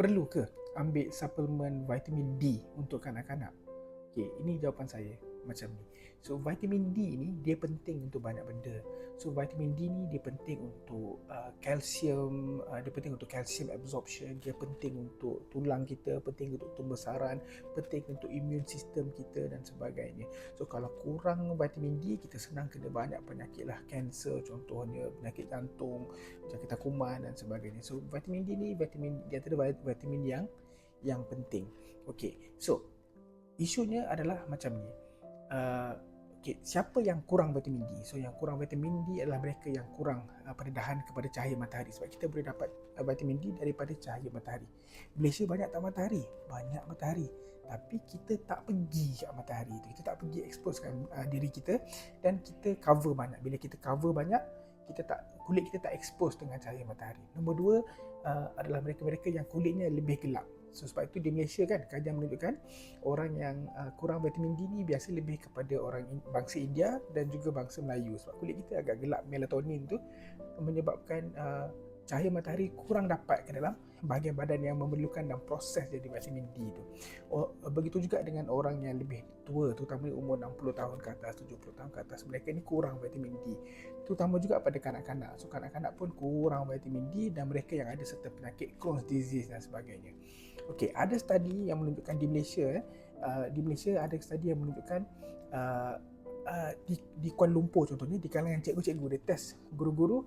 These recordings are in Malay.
perlu ke ambil suplemen vitamin D untuk kanak-kanak? Okey, ini jawapan saya macam ni. So vitamin D ni dia penting untuk banyak benda. So vitamin D ni dia penting untuk uh, kalsium, uh, dia penting untuk calcium absorption, dia penting untuk tulang kita, penting untuk pembesaran, penting untuk immune system kita dan sebagainya. So kalau kurang vitamin D kita senang kena banyak penyakit lah, kanser contohnya, penyakit jantung, penyakit kuman dan sebagainya. So vitamin D ni vitamin dia ada vitamin yang yang penting. Okay, so isunya adalah macam ni. Uh, okay, siapa yang kurang vitamin D? So yang kurang vitamin D adalah mereka yang kurang uh, pendedahan kepada cahaya matahari sebab kita boleh dapat uh, vitamin D daripada cahaya matahari. Malaysia banyak tak matahari? Banyak matahari. Tapi kita tak pergi ke matahari tu. Kita tak pergi exposekan uh, diri kita dan kita cover banyak. Bila kita cover banyak, kita tak kulit kita tak expose dengan cahaya matahari. Nombor dua uh, adalah mereka-mereka yang kulitnya lebih gelap. So sebab itu di Malaysia kan kajian menunjukkan orang yang uh, kurang vitamin D ni biasa lebih kepada orang in, bangsa India dan juga bangsa Melayu sebab kulit kita agak gelap melatonin tu menyebabkan uh, cahaya matahari kurang dapat ke dalam bahagian badan yang memerlukan dan proses jadi vitamin D tu. Oh, begitu juga dengan orang yang lebih tua terutama umur 60 tahun ke atas, 70 tahun ke atas mereka ni kurang vitamin D. Terutama juga pada kanak-kanak. So kanak-kanak pun kurang vitamin D dan mereka yang ada serta penyakit Crohn's disease dan sebagainya. Okey, ada studi yang menunjukkan di Malaysia eh, uh, di Malaysia ada studi yang menunjukkan uh, uh, di, di Kuala Lumpur contohnya di kalangan cikgu-cikgu dia test guru-guru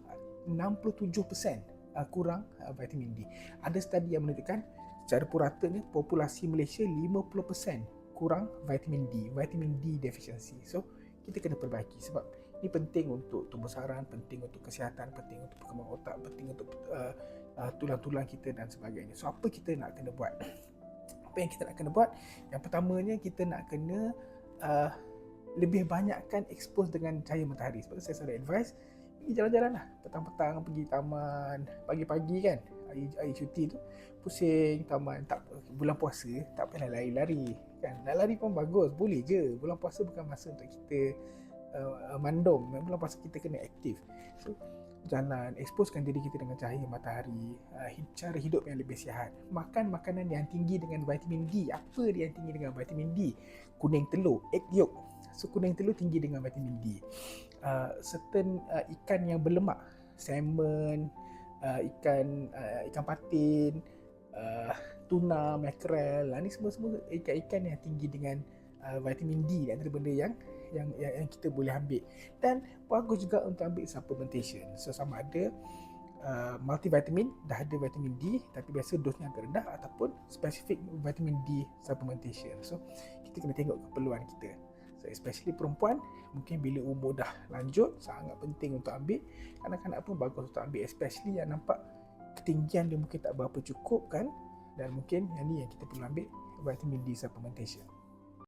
67% uh, kurang uh, vitamin D. Ada studi yang menunjukkan secara puratanya populasi Malaysia 50% kurang vitamin D, vitamin D deficiency. So, kita kena perbaiki sebab ini penting untuk tumbuh saran, penting untuk kesihatan, penting untuk perkembangan otak, penting untuk uh, uh, tulang-tulang kita dan sebagainya. So apa kita nak kena buat? Apa yang kita nak kena buat? Yang pertamanya kita nak kena uh, lebih banyakkan expose dengan cahaya matahari. Sebab saya selalu advise pergi jalan-jalan lah. Petang-petang pergi taman, pagi-pagi kan. Air, air cuti tu pusing taman tak bulan puasa tak payah lari-lari kan nak lari pun bagus boleh je bulan puasa bukan masa untuk kita uh, mandom bulan puasa kita kena aktif so jalan, exposekan diri kita dengan cahaya matahari, uh, cara hidup yang lebih sihat. Makan makanan yang tinggi dengan vitamin D. Apa dia yang tinggi dengan vitamin D? Kuning telur, egg yolk. So kuning telur tinggi dengan vitamin D. Uh, certain uh, ikan yang berlemak, salmon, uh, ikan uh, ikan patin, uh, tuna, mackerel. Ini uh, semua-semua ikan-ikan yang tinggi dengan uh, vitamin D antara benda yang yang, yang yang kita boleh ambil. Dan bagus juga untuk ambil supplementation. So sama ada uh, multivitamin dah ada vitamin D tapi biasa dosnya agak rendah ataupun specific vitamin D supplementation. So kita kena tengok keperluan kita especially perempuan mungkin bila umur dah lanjut sangat penting untuk ambil. Kanak-kanak pun bagus untuk ambil especially yang nampak ketinggian dia mungkin tak berapa cukup kan? Dan mungkin yang ni yang kita perlu ambil vitamin D supplementation